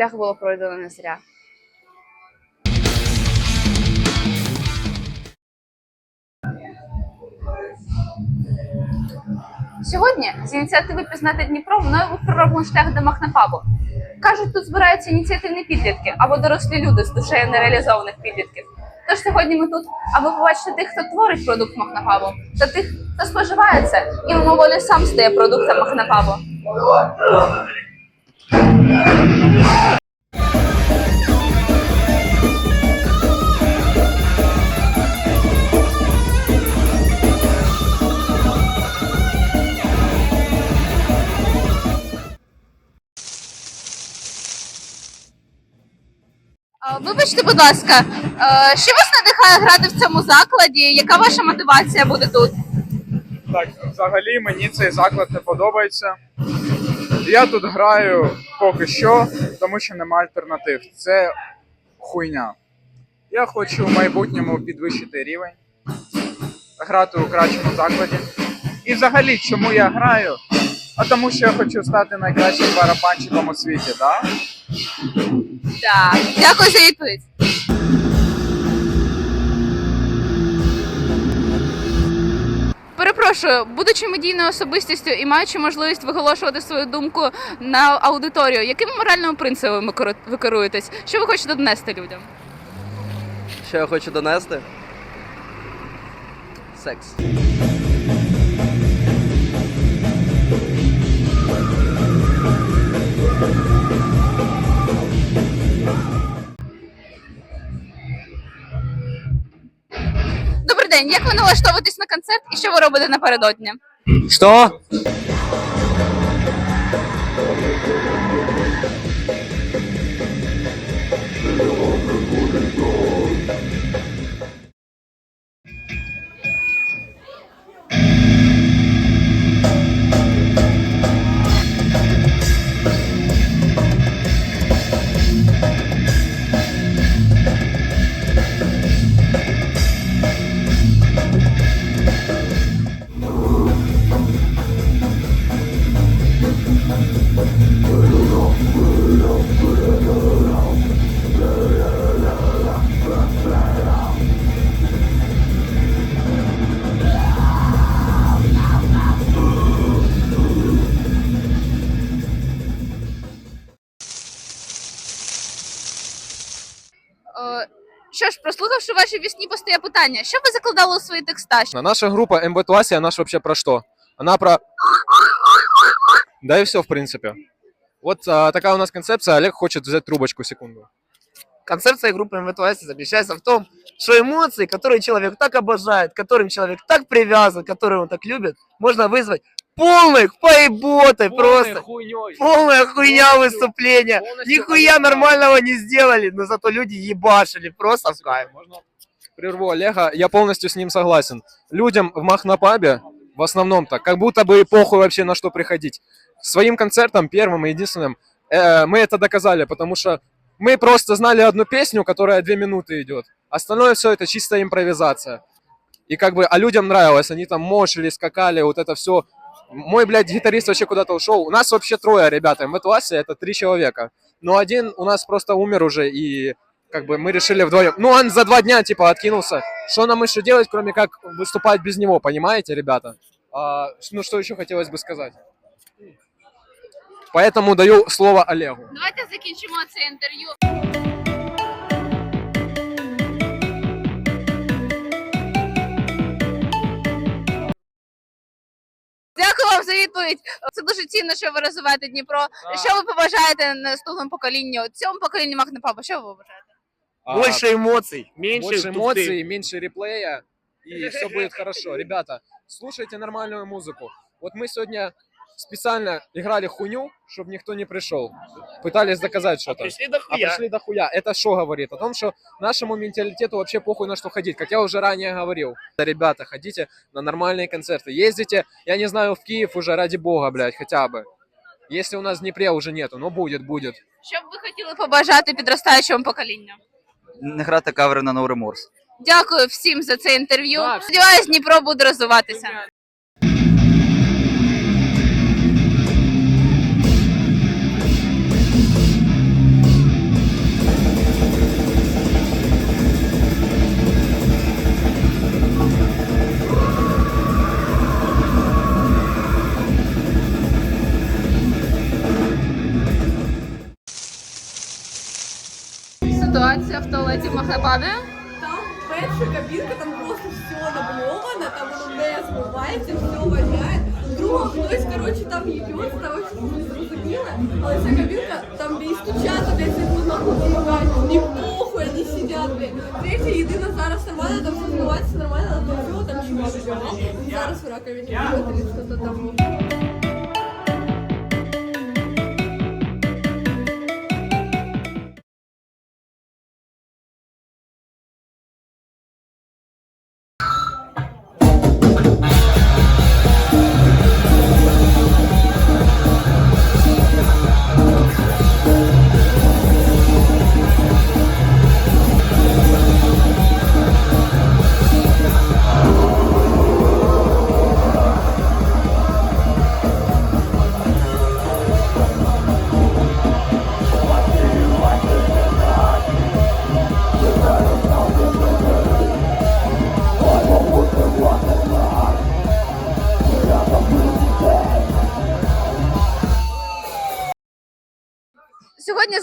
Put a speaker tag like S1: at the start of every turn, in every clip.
S1: шлях було пройдено не зря. Сьогодні з ініціативи Пізнати Дніпро мною був пророблений шлях до Махнапабу. Кажуть, тут збираються ініціативні підлітки або дорослі люди з душею нереалізованих підлітків. Тож сьогодні ми тут, аби побачити тих, хто творить продукт Махнапабу, та тих, хто споживає це і мимоволі сам стає продуктом Махнапабу. Вибачте, будь ласка, що вас надихає грати в цьому закладі? Яка ваша мотивація буде тут?
S2: Так, взагалі мені цей заклад не подобається. Я тут граю поки що, тому що нема альтернатив. Це хуйня. Я хочу в майбутньому підвищити рівень, грати у кращому закладі. І взагалі, чому я граю? А тому що я хочу стати найкращим барабанщиком у світі, так?
S1: Так, дякую за відповідь. Перепрошую, будучи медійною особистістю і маючи можливість виголошувати свою думку на аудиторію, якими моральними принципами ви керуєтесь? Що ви хочете донести людям?
S3: Що я хочу донести? Секс.
S1: День, як ви налаштовуєтесь на концерт і що ви робите напередодні?
S3: Що?
S1: Що ж, прослухавши ваші вісні, постає питання: що ви закладали у свої текста?
S4: А Наша группа МВ Туаси, она ж вообще про что? Она про... Да и все, в принципе. Вот а, такая у нас концепция. Олег хочет взять трубочку, секунду.
S5: Концепция группы МВТУС заключается в том, что эмоции, которые человек так обожает, к которым человек так привязан, которые он так любит, можно вызвать полной поеботой просто.
S4: хуйней.
S5: Полная хуйня
S4: Полностью-
S5: выступления.
S4: полностью
S5: Нихуя
S4: Олега.
S5: нормального не сделали, но зато люди ебашили просто в кайф.
S4: Можно прерву Олега? Я полностью с ним согласен. Людям в Махнапабе, в основном-то, как будто бы и похуй вообще на что приходить. Своим концертом, первым и единственным, э, мы это доказали, потому что мы просто знали одну песню, которая две минуты идет. Остальное все это чистая импровизация. И как бы, а людям нравилось, они там мошили, скакали, вот это все. Мой, блядь, гитарист вообще куда-то ушел. У нас вообще трое, ребята, в классе это три человека. Но один у нас просто умер уже, и как бы мы решили вдвоем. Ну, он за два дня, типа, откинулся. Что нам еще делать, кроме как выступать без него, понимаете, ребята? А, ну, что еще хотелось бы сказать? Поэтому даю слово Олегу.
S1: Давайте закінчимо це інтерв'ю. Дякую вам за відповідь. Це дуже цінно, що ви розвиваєте Дніпро. Що ви побажаєте наступному поколінню? Цьому поколінню Махнепаба, що ви побажаєте?
S4: А,
S5: Больше эмоций, меньше,
S4: больше
S5: туфты.
S4: эмоций, меньше реплея, и все будет хорошо. Ребята, слушайте нормальную музыку. Вот мы сегодня специально играли хуйню, чтобы никто не пришел. Пытались доказать
S5: А
S4: что-то.
S5: пришли до
S4: А
S5: хуя.
S4: пришли дохуя. Это что говорит? О том, что нашему менталитету вообще похуй на что ходить. Как я уже ранее говорил. Да, Ребята, ходите на нормальные концерты. Ездите, я не знаю, в Киев уже ради бога, блядь, хотя бы. Если у нас в Днепре уже нету, но будет, будет.
S1: Що б ви хотіли побажати підростаючому поколінню?
S6: не грати кавери на No Remorse.
S1: Дякую всім за це інтерв'ю.
S4: Так.
S1: Сподіваюсь, Дніпро буде розвиватися. Ситуація в туалеті в Махнапабі?
S7: Там перша кабінка, там просто все набльовано, там воно не змивається, все воняє. Друга хтось, коротше, там їбеться, там вообще не зрозуміло. Але ця кабінка, там де і стучати, де ці нахуй допомагають, ні похуй, вони сидять, блін. Третя, єдина зараз нормально, там все змивається нормально, але там всього там чувак. Зараз в раковині или что-то там.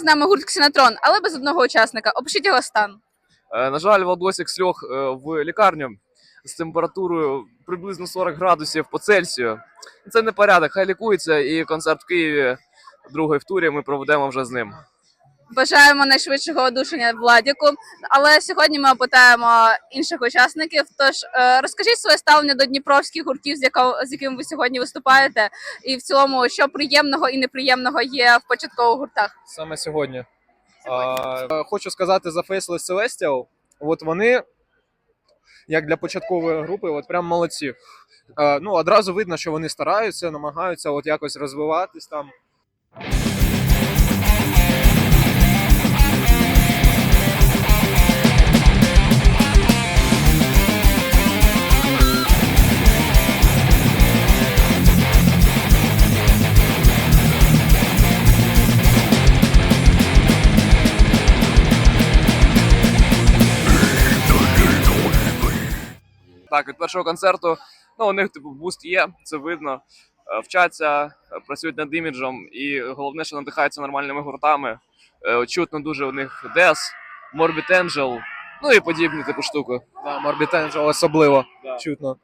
S1: Нами гурт Ксенотрон, але без одного учасника. Опишіть його стан.
S8: Е, На жаль, Владосик сльог е, в лікарню з температурою приблизно 40 градусів по Цельсію. Це не порядок, хай лікується, і концерт в Києві другий в турі ми проведемо вже з ним.
S1: Бажаємо найшвидшого одушення Владіку. Але сьогодні ми опитаємо інших учасників. Тож е, розкажіть своє ставлення до дніпровських гуртів, з якого з якими ви сьогодні виступаєте, і в цілому, що приємного і неприємного є в початкових гуртах.
S4: Саме сьогодні. А, хочу сказати за Faceless Celestial. От вони, як для початкової групи, от прям молодці. А, ну, одразу видно, що вони стараються, намагаються от якось розвиватись там.
S8: Так, від першого концерту, ну у них типу буст є, це видно. Е, Вчаться, е, працюють над іміджем, і головне, що надихаються нормальними гуртами. Е, Чутно дуже у них Death, Morbid Angel, ну і подібні типу штуки.
S4: Да, Morbid Angel особливо
S8: Да.
S4: чутно.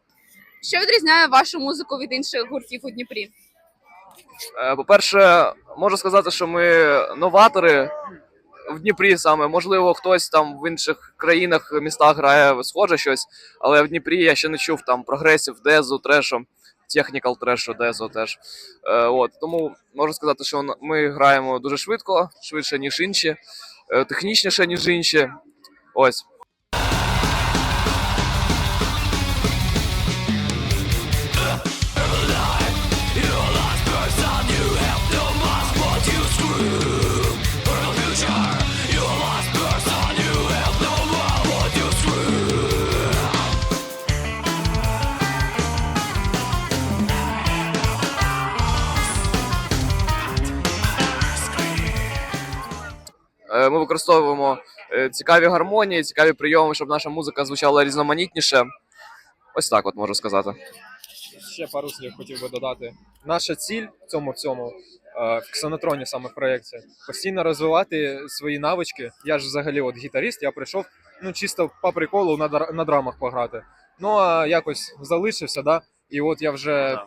S1: Що відрізняє вашу музику від інших гуртів у Дніпрі?
S8: По-перше, можу сказати, що ми новатори в Дніпрі саме. Можливо, хтось там в інших країнах, містах грає схоже щось, але в Дніпрі я ще не чув там прогресів, дезу, трешу, технікал трешу, дезу теж. Е, от, тому можу сказати, що ми граємо дуже швидко, швидше, ніж інші, е, технічніше, ніж інші. Ось. Ми використовуємо е, цікаві гармонії, цікаві прийоми, щоб наша музика звучала різноманітніше. Ось так от можу сказати.
S4: Ще пару слів хотів би додати. Наша ціль в цьому всьому е, в ксенотроні саме в проєкті постійно розвивати свої навички. Я ж взагалі от гітаріст, я прийшов ну чисто по приколу на, на драмах пограти. Ну а якось залишився, да. І от я вже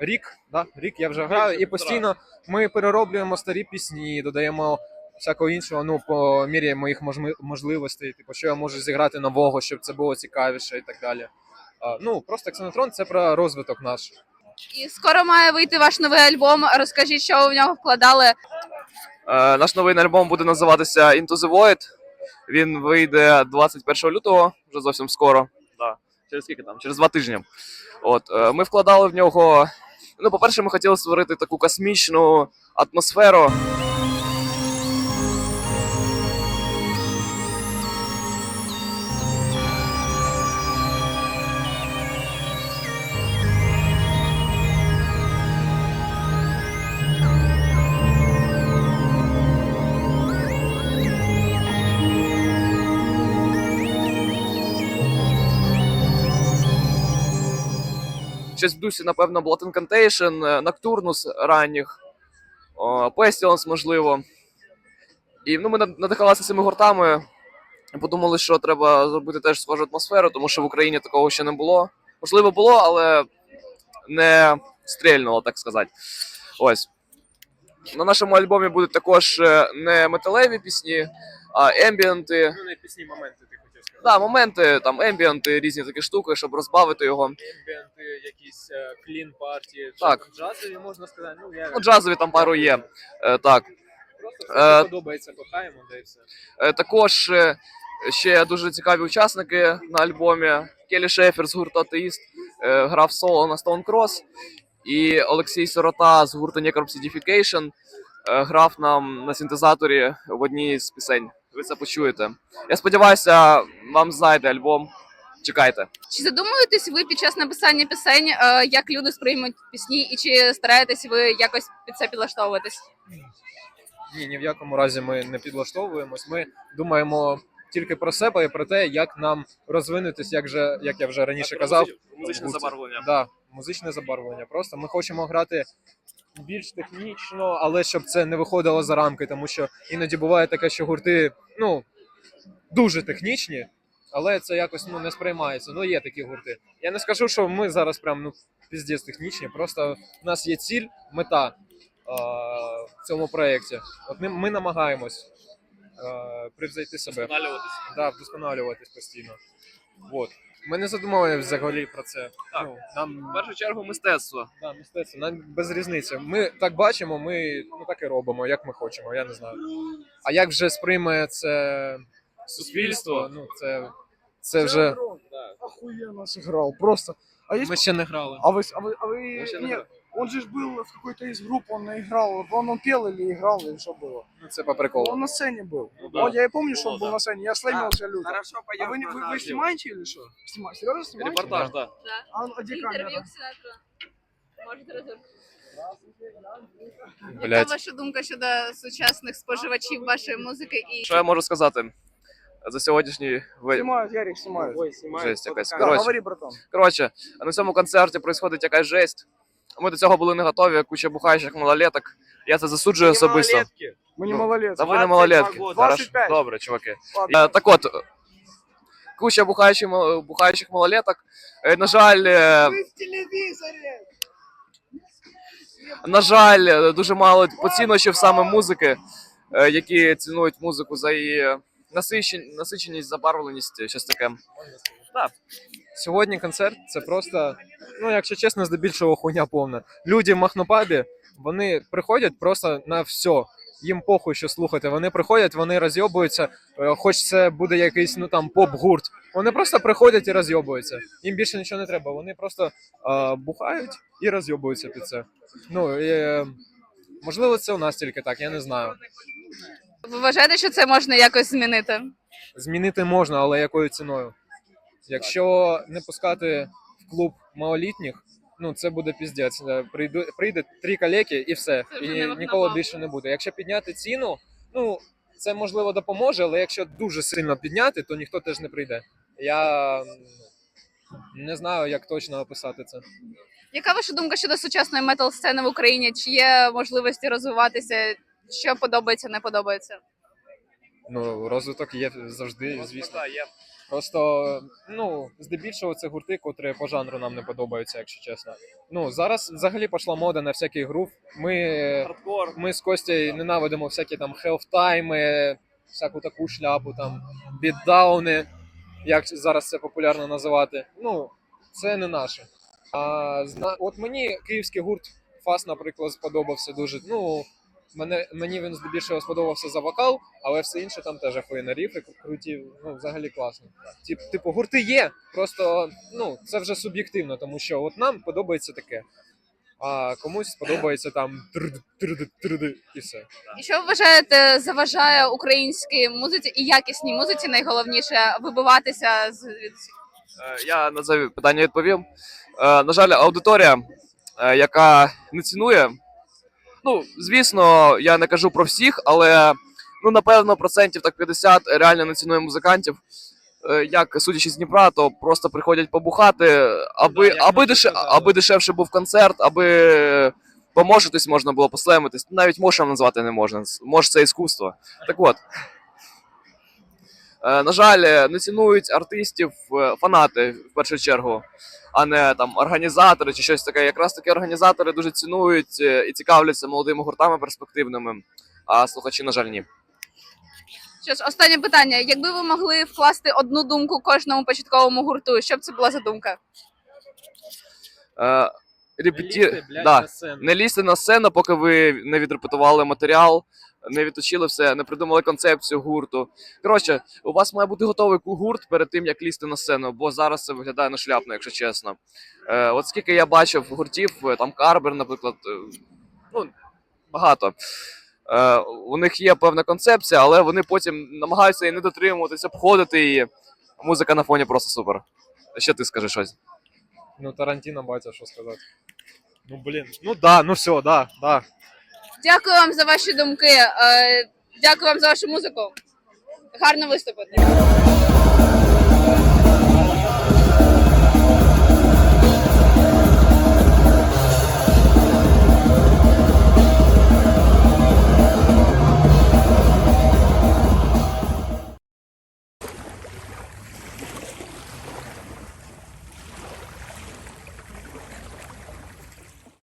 S4: рік, да, рік я вже граю, і постійно ми перероблюємо старі пісні, додаємо всякого іншого, ну по мірі моїх можливостей, типу, що я можу зіграти нового, щоб це було цікавіше і так далі. А, ну, просто Ксенотрон це про розвиток наш.
S1: І скоро має вийти ваш новий альбом. Розкажіть, що ви в нього вкладали.
S8: Е, наш новий альбом буде називатися Into the Void. Він вийде 21 лютого, вже зовсім скоро. Да. Через скільки там? Через два тижні. От, е, ми вкладали в нього. Ну, по-перше, ми хотіли створити таку космічну атмосферу. Щось в дусі, напевно, Blood Incantation, е, Nocturnus ранніх, Pestilence, можливо. І ну, ми надихалися цими гуртами. Подумали, що треба зробити теж схожу атмосферу, тому що в Україні такого ще не було. Можливо, було, але не стрільнуло, так сказати. Ось. На нашому альбомі будуть також е, не металеві пісні, а ембієнти.
S4: Ну, не пісні моменти.
S8: Да, моменти, там ембієнти, різні такі штуки, щоб розбавити його.
S4: Ембієнти, якісь клін партії.
S8: Так.
S4: Джазові можна сказати. Ну, я
S8: Ну, джазові там пару є. Е, так.
S4: просто
S8: все, що
S4: подобається, кохаємо, да і все.
S8: Е, Також е, ще дуже цікаві учасники на альбомі. Келі Шефер з гурту Атеїст е, грав соло на Stone Cross. І Олексій Сирота з гурту Necropsidification е, грав нам на синтезаторі в одній з пісень. Ви це почуєте. Я сподіваюся, вам знайде альбом. Чекайте.
S1: Чи задумуєтесь ви під час написання пісень, е, як люди сприймуть пісні, і чи стараєтесь ви якось під це підлаштовуватись?
S4: Ні, ні в якому разі ми не підлаштовуємось. Ми думаємо тільки про себе і про те, як нам розвинутись, як же, як я вже раніше казав.
S8: Музичне забарвлення.
S4: Да, музичне забарвлення. Просто ми хочемо грати більш технічно, але щоб це не виходило за рамки, тому що іноді буває таке, що гурти ну дуже технічні, але це якось ну не сприймається. Ну є такі гурти. Я не скажу, що ми зараз прям ну піздець технічні. Просто у нас є ціль, мета а, в цьому проєкті. От ми, ми намагаємось а, превзойти себе. Да, вдосконалюватись постійно. Вот. Ми не задумали взагалі про це.
S8: Так.
S4: Ну, нам
S8: В першу чергу мистецтво.
S4: Да, мистецтво, нам без різниці. Ми так бачимо, ми ну так і робимо, як ми хочемо, я не знаю. А як вже сприйме це суспільство, ну це, це вже.
S2: Охуенно сыграл, просто. А есть...
S4: Ми ще не грали.
S2: А вы, а вы, а вы...
S8: Мы еще не
S2: Нет,
S8: играли.
S2: он же ж был в какой-то из групп, он играл. Он, он пел или играл, или что было?
S4: Ну це по приколу.
S2: Он на сцене был.
S8: да.
S2: Вот я и помню, что он
S8: Ну
S2: был
S8: да.
S2: на сцене. Я сломился люто.
S5: Хорошо,
S2: А
S5: пойдем.
S2: вы, не- вы, вы снимаете или что? Снимаете? Серьезно снимаете?
S8: Репортаж, так.
S2: А, а где камера?
S1: Сінатра. Можете розуміти.
S4: Блять.
S1: ваша думка щодо сучасних споживачів вашої музики і
S8: Що я можу сказати за сьогоднішній ви...
S2: Снимают, Ярик снимает.
S8: жесть якась.
S2: Да,
S8: Коротше,
S2: говори, братан.
S8: коротше, на цьому концерті происходить якась жесть. Ми до цього були не готові, куча бухаючих малолеток. Я це засуджую особисто.
S2: Мы не
S8: Ну,
S2: малолетки.
S8: Та ви не малолетки.
S2: 22
S8: Хорошо.
S2: 25.
S8: Добре, чуваки.
S2: Ладно.
S8: Е, Так от, куча бухаючих, мал- бухаючих малолеток. Е, На жаль, е,
S2: Вы в телевизоре!
S8: на жаль, е, дуже мало поцінувачів саме музики, е, які цінують музику за її насичен- насиченість, забарвленість, щось таке.
S4: Сьогодні концерт це просто, ну якщо чесно, здебільшого хуйня повна. Люди в Махнопабі, вони приходять просто на все. Їм похуй, що слухати. Вони приходять, вони розйобуються, е, хоч це буде якийсь ну там поп-гурт. Вони просто приходять і розйобуються. Їм більше нічого не треба. Вони просто е, бухають і розйобуються під це. Ну і, е, можливо, це у нас тільки так, я не знаю.
S1: ви вважаєте, що це можна якось змінити?
S4: Змінити можна, але якою ціною? Якщо не пускати в клуб малолітніх, ну це буде піздець. Е, Прийду, прийде три калеки і все. І ніколи більше не буде. Якщо підняти ціну, ну це можливо допоможе, але якщо дуже сильно підняти, то ніхто теж не прийде. Я не знаю, як точно описати це.
S1: Яка ваша думка щодо сучасної метал сцени в Україні? Чи є можливості розвиватися? Що подобається, не подобається?
S4: Ну, розвиток є завжди, звісно. Просто, ну, здебільшого це гурти, котрі по жанру нам не подобаються, якщо чесно. Ну, зараз взагалі пішла мода на всякий грув. Ми, ми з Костю ненавидимо всякі там хелфтайми, всяку таку шляпу, там, бітдауни, як зараз це популярно називати. Ну, це не наше. А от мені київський гурт Фас, наприклад, сподобався дуже. Ну, мене, мені він здебільшого сподобався за вокал, але все інше там теж охуєнно ріфи круті, ну взагалі класно. Тип, типу, гурти є, просто ну це вже суб'єктивно, тому що от нам подобається таке. А комусь сподобається там трд, трд, трд, і все.
S1: І що ви вважаєте заважає українській музиці і якісній музиці найголовніше вибиватися з
S8: Е, Я на це питання відповім. Е, На жаль, аудиторія, е, яка не цінує. Ну, звісно, я не кажу про всіх, але ну, напевно, процентів так 50 реально не цінує музикантів. Е, Як судячи з Дніпра, то просто приходять побухати, аби,
S4: да,
S8: аби,
S4: деш...
S8: аби дешевше був концерт, аби поможетись можна було, послемитись. Навіть мошем назвати не можна. Мож це іскусство. Так от. Е, на жаль, е, не цінують артистів е, фанати в першу чергу, а не там організатори чи щось таке. Якраз таки організатори дуже цінують і цікавляться молодими гуртами перспективними, а слухачі, на жаль, ні.
S1: Що ж, останнє питання. Якби ви могли вкласти одну думку кожному початковому гурту, що б це була за думка?
S8: Е, репеті... да. Не лізьте на сцену, поки ви не відрепетували матеріал, не відточили все, не придумали концепцію гурту. Коротше, у вас має бути готовий гурт перед тим, як лізти на сцену, бо зараз це виглядає на шляпно, якщо чесно. Е, от скільки я бачив гуртів, е, там Карбер, наприклад, е, ну, багато. Е, у них є певна концепція, але вони потім намагаються її не дотримуватись, обходити її. Музика на фоні просто супер. Ще ти скажи щось.
S4: Ну, Тарантино, батя, что сказать. Ну, блін, Ну да, ну все, да, да.
S1: Дякую вам за ваші думки. Е, Дякую вам за вашу музику. Гарно виступити.